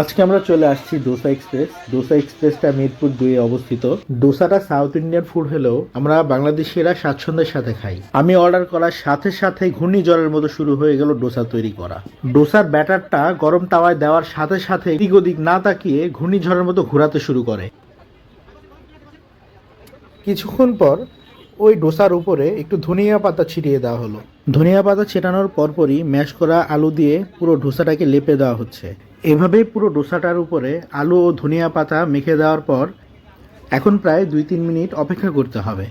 আজকে আমরা চলে আসছি ডোসা এক্সপ্রেস। ডোসা এক্সপ্রেসটা মিরপুর দুয়ে অবস্থিত। ডোসাটা সাউথ ইন্ডিয়ান ফুড হলেও আমরা বাংলাদেশিরা স্বাচ্ছন্দ্যের সাথে খাই। আমি অর্ডার করার সাথে সাথে ঘূর্ণিঝড়ের মতো শুরু হয়ে গেল ডোসা তৈরি করা। ডোসার ব্যাটারটা গরম তাওয়ায় দেওয়ার সাথে সাথে দিক ওদিক না তাকিয়ে ঘূর্ণিঝড়ের মতো ঘোরাতে শুরু করে। কিছুক্ষণ পর ওই ডোসার উপরে একটু ধনিয়া পাতা ছিটিয়ে দেওয়া হলো। ধনিয়া পাতা ছেটানোর পরপরই ম্যাশ করা আলু দিয়ে পুরো ডোসাটাকে লেপে দেওয়া হচ্ছে। এভাবেই পুরো ডোসাটার উপরে আলু ও ধনিয়া পাতা মেখে দেওয়ার পর এখন প্রায় দুই তিন মিনিট অপেক্ষা করতে হবে।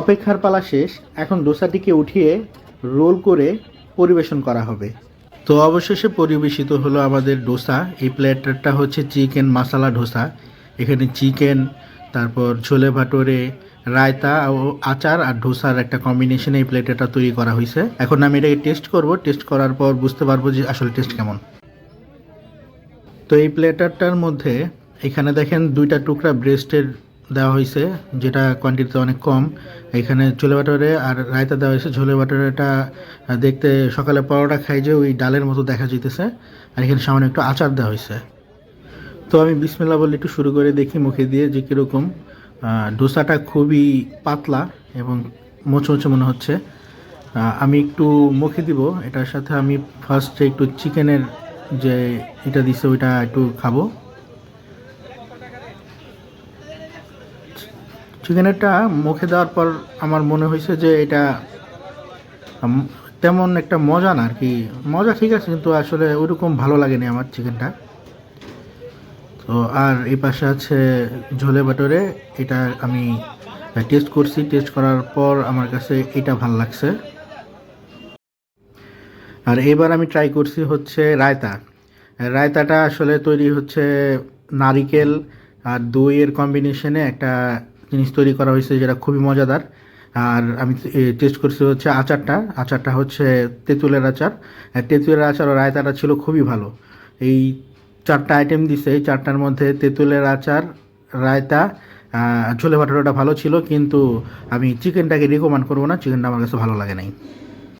অপেক্ষার পালা শেষ, এখন ডোসাটিকে উঠিয়ে রোল করে পরিবেশন করা হবে। তো অবশেষে পরিবেশিত হলো আমাদের ডোসা। এই প্লেটারটা হচ্ছে চিকেন মশলা ডোসা। এখানে চিকেন, তারপর ছোলে ভাটোরে, রায়তা ও আচার আর ডোসার একটা কম্বিনেশনে এই প্লেটারটা তৈরি করা হয়েছে এখন আমি এটাকে টেস্ট করব। টেস্ট করার পর বুঝতে পারব যে আসলে টেস্ট কেমন। তো এই প্লেটারটার মধ্যে এখানে দেখেন দুইটা টুকরা ব্রেস্টের দেওয়া হয়েছে যেটা কোয়ান্টিটিতে অনেক কম। এখানে ছোলে বাটারে আর রায়তা দেওয়া হয়েছে ছোলে বাটারেটা দেখতে সকালে পরোটা খাই যে ওই ডালের মতো দেখা যেতেছে আর এখানে সামান্য একটু আচার দেওয়া হয়েছে তো আমি বিসমিল্লা বলে একটু শুরু করে দেখি মুখে দিয়ে যে কীরকম। ডোসাটা খুবই পাতলা এবং মোচমোচে মনে হচ্ছে। আমি একটু মুখে দিব। এটার সাথে আমি ফার্স্টে একটু চিকেনের যে এটা দিছে, ওইটা একটু খাব। চিকেনেরটা মুখে দেওয়ার পর আমার মনে হয়েছে যে এটা তেমন একটা মজা না আর কি। মজা ঠিক আছে, কিন্তু আসলে ওইরকম ভালো লাগেনি আমার চিকেনটা। তো আর এই পাশে আছে ঝোলে বাটরে, এটা আমি টেস্ট করছি। টেস্ট করার পর আমার কাছে এটা ভালো লাগছে। আর এবার আমি ট্রাই করছি হচ্ছে রায়তা। রায়তাটা আসলে তৈরি হচ্ছে নারিকেল আর দইয়ের কম্বিনেশনে একটা জিনিস তৈরি করা হয়েছে যেটা খুবই মজাদার। আর আমি টেস্ট করছি হচ্ছে আচারটা। আচারটা হচ্ছে তেঁতুলের আচার। তেঁতুলের আচার ও রায়তাটা ছিল খুবই ভালো। এই চারটা আইটেম দিছে। এই চারটার মধ্যে তেঁতুলের আচার, রায়তা ছোলে ভাটোরাটা ভালো ছিল। কিন্তু আমি চিকেনটাকে রিকমেন্ড করব না। চিকেনটা আমার কাছে ভালো লাগে নাই।